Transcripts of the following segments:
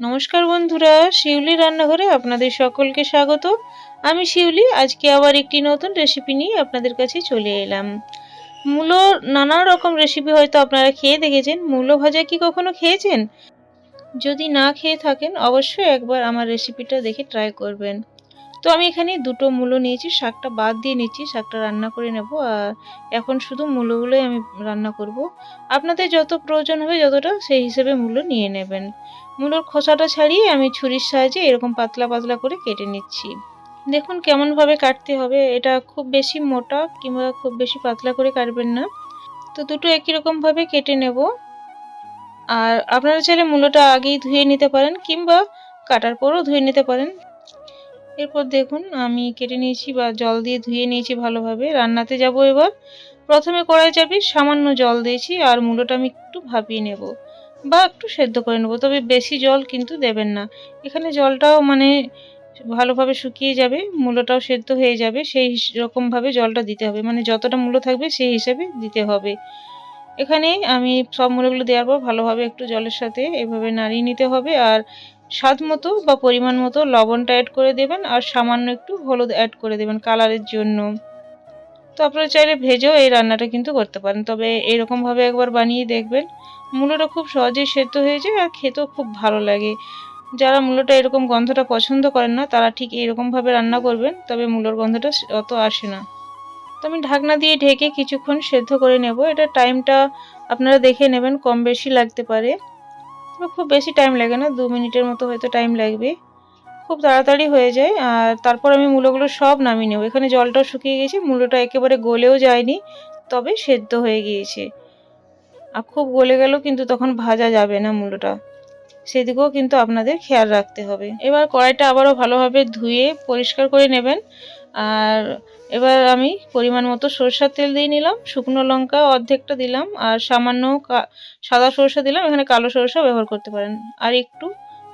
নমস্কার বন্ধুরা, শিউলি রান্নাঘরে আপনাদের সকলকে স্বাগত। আমি শিউলি, আজকে আবার একটি নতুন রেসিপি নিয়ে আপনাদের কাছে চলে এলাম। মূলো, নানা রকম রেসিপি হয়তো আপনারা খেয়ে দেখেছেন। মূলো ভাজা কি কখনো খেয়েছেন? যদি না খেয়ে থাকেন, অবশ্যই একবার আমার রেসিপিটা দেখে ট্রাই করবেন। তো আমি এখানে দুটো মূলো নিয়েছি, শাকটা বাদ দিয়ে নিচ্ছি, শাকটা রান্না করে নেব। আর এখন শুধু মূলোগুলোই আমি রান্না করব। আপনাদের যত প্রয়োজন হবে যতটা সেই হিসেবে মূল্য নিয়ে নেবেন। মূলোর খোসাটা ছাড়িয়ে আমি ছুরির সাহায্যে এরকম পাতলা পাতলা করে কেটে নিচ্ছি। দেখুন কেমনভাবে কাটতে হবে। এটা খুব বেশি মোটা কিংবা খুব বেশি পাতলা করে কাটবেন না। তো দুটো একই রকমভাবে কেটে নেব। আর আপনারা চাইলে মূলোটা আগেই ধুয়ে নিতে পারেন কিংবা কাটার পরও ধুয়ে নিতে পারেন। এরপর দেখুন, আমি কেটে নিয়েছি বা জল দিয়ে ধুয়ে নিয়েছি ভালোভাবে। রান্নাতে যাব এবার। প্রথমে কড়াই চাপি সামান্য জল দিয়েছি আর মূলোটা আমি একটু ভাপিয়ে নেব বা একটু সেদ্ধ করে নেব। তবে বেশি জল কিন্তু দেবেন না। এখানে জলটাও মানে ভালোভাবে শুকিয়ে যাবে মূলোটাও সেদ্ধ হয়ে যাবে, সেই রকমভাবে জলটা দিতে হবে। মানে যতটা মূল্য থাকবে সেই হিসাবে দিতে হবে। এখানে আমি সব মূলগুলো দেওয়ার পর ভালোভাবে একটু জলের সাথে এভাবে নাড়িয়ে নিতে হবে আর স্বাদ মতো বা পরিমাণ মতো লবণটা অ্যাড করে দেবেন আর সামান্য একটু হলুদ অ্যাড করে দেবেন কালারের জন্য। তো আপনারা চাইলে ভেজেও এই রান্নাটা কিন্তু করতে পারেন। তবে এরকমভাবে একবার বানিয়ে দেখবেন মূলোটা খুব সহজেই সেদ্ধ হয়ে যায় আর খেতেও খুব ভালো লাগে। যারা মূলোটা এরকম গন্ধটা পছন্দ করেন না, তারা ঠিক এরকমভাবে রান্না করবেন, তবে মূলোর গন্ধটা অত আসে না। তো আমি ঢাকনা দিয়ে ঢেকে কিছুক্ষণ সেদ্ধ করে নেব। এটা টাইমটা আপনারা দেখে নেবেন, কম বেশি লাগতে পারে। খুব বেশি টাইম লাগে না, দু মিনিটের মতো হয়তো টাইম লাগবে। খুব তাড়াতাড়ি হয়ে যায়, আর তারপর আমি মূলোগুলো সব নামিয়ে নেব। এখানে জলটাও শুকিয়ে গেছে, মূলোটা একেবারে গলেও যায়নি, তবে সেদ্ধ হয়ে গিয়েছে। আর খুব গলে গেলেও কিন্তু তখন ভাজা যাবে না মূলোটা। সেদিকেও কিন্তু আপনাদের খেয়াল রাখতে হবে। এবার কড়াইটা আবারও ভালোভাবে ধুয়ে পরিষ্কার করে নেবেন, আর এবার আমি পরিমাণ মতো সরষার তেল দিয়ে নিলাম, শুকনো লঙ্কা অর্ধেকটা দিলাম, আর সামান্য সাদা সরষা দিলাম, এখানে কালো সরষা ব্যবহার করতে পারেন। আর একটু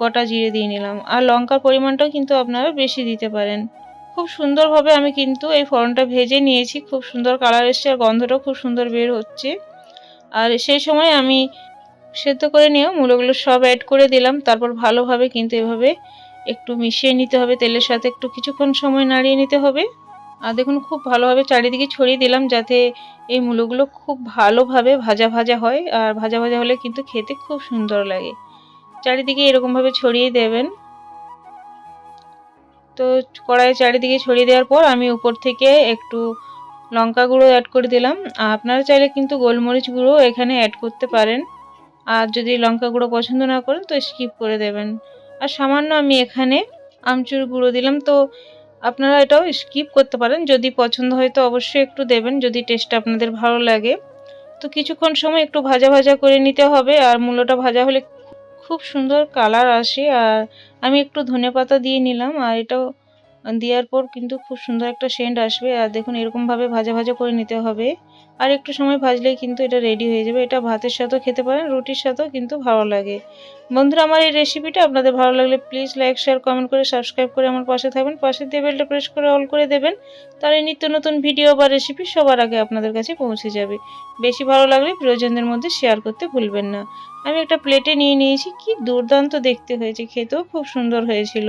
গোটা জিরে দিয়ে নিলাম। আর লঙ্কার পরিমাণটাও কিন্তু আপনারা বেশি দিতে পারেন। খুব সুন্দরভাবে আমি কিন্তু এই ফোড়নটা ভেজে নিয়েছি, খুব সুন্দর কালার এসছে আর গন্ধটাও খুব সুন্দর বের হচ্ছে। আর সেই সময় আমি সেদ্ধ করে নিয়েও মূলগুলো সব অ্যাড করে দিলাম, তারপর ভালোভাবে কিন্তু এভাবে একটু মিশিয়ে নিতে হবে, তেলের সাথে একটু কিছুক্ষণ সময় নাড়িয়ে নিতে হবে। আর দেখুন, খুব ভালোভাবে চারিদিকে ছড়িয়ে দিলাম যাতে এই মূলগুলো খুব ভালোভাবে ভাজা ভাজা হয় আর ভাজা ভাজা হলে কিন্তু খেতে খুব সুন্দর লাগে। চারিদিকে এরকমভাবে ছড়িয়ে দেবেন। তো কড়াইয়ের চারিদিকে ছড়িয়ে দেওয়ার পর আমি উপর থেকে একটু লঙ্কা গুঁড়ো অ্যাড করে দিলাম। আপনারা চাইলে কিন্তু গোলমরিচ গুঁড়ো এখানে অ্যাড করতে পারেন। আর যদি লঙ্কা গুঁড়ো পছন্দ না করেন তো স্কিপ করে দেবেন। আর সামান্য আমি এখানে আমচুর গুঁড়ো দিলাম। তো আপনারা এটাও স্কিপ করতে পারেন। যদি পছন্দ হয় তো অবশ্যই একটু দেবেন, যদি টেস্টটা আপনাদের ভালো লাগে। তো কিছুক্ষণ সময় একটু ভাজা ভাজা করে নিতে হবে আর মূলোটা ভাজা হলে খুব সুন্দর কালার আসে। আর আমি একটু ধনে পাতা দিয়ে নিলাম আর এটাও দেওয়ার পর কিন্তু খুব সুন্দর একটা সেন্ট আসবে। আর দেখুন, এরকমভাবে ভাজা ভাজা করে নিতে হবে। আর একটু সময় ভাজলেই কিন্তু এটা রেডি হয়ে যাবে। এটা ভাতের সাথেও খেতে পারেন, রুটির সাথেও কিন্তু ভালো লাগে। বন্ধুরা, আমার এই রেসিপিটা আপনাদের ভালো লাগলে প্লিজ লাইক শেয়ার কমেন্ট করে সাবস্ক্রাইব করে আমার পাশে থাকবেন। পাশে দিয়ে বেলটা প্রেস করে অল করে দেবেন। তাহলে নিত্য নতুন ভিডিও বা রেসিপি সবার আগে আপনাদের কাছে পৌঁছে যাবে। বেশি ভালো লাগলে প্রিয়জনদের মধ্যে শেয়ার করতে ভুলবেন না। আমি একটা প্লেটে নিয়ে নিয়েছি। কি দুর্দান্ত দেখতে হয়েছে। খেতেও খুব সুন্দর হয়েছিল।